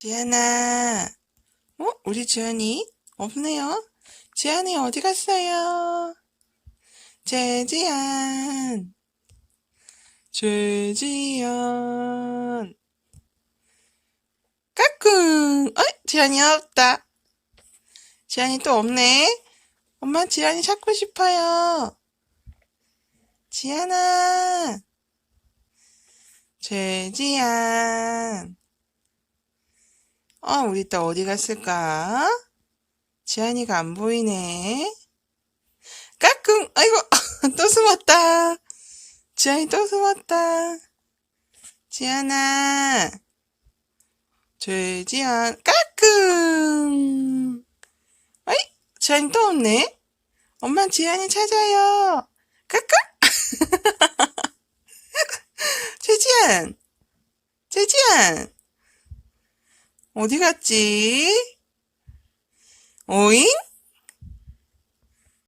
지안아. 어? 우리 지안이? 없네요. 지안이 어디 갔어요? 재지안. 재지안. 까꿍. 어이, 지안이 없다. 지안이 또 없네. 엄마 지안이 찾고 싶어요. 지안아. 재지안. 어, 우리 또 어디 갔을까? 지안이가 안 보이네. 까꿍! 아이고, 또 숨었다. 지안이 또 숨었다. 지안아. 죄지안, 까꿍! 어이? 지안이 또 없네? 엄마 지안이 찾아요. 까꿍! 죄지안! 죄지안! 어디 갔지? 오잉?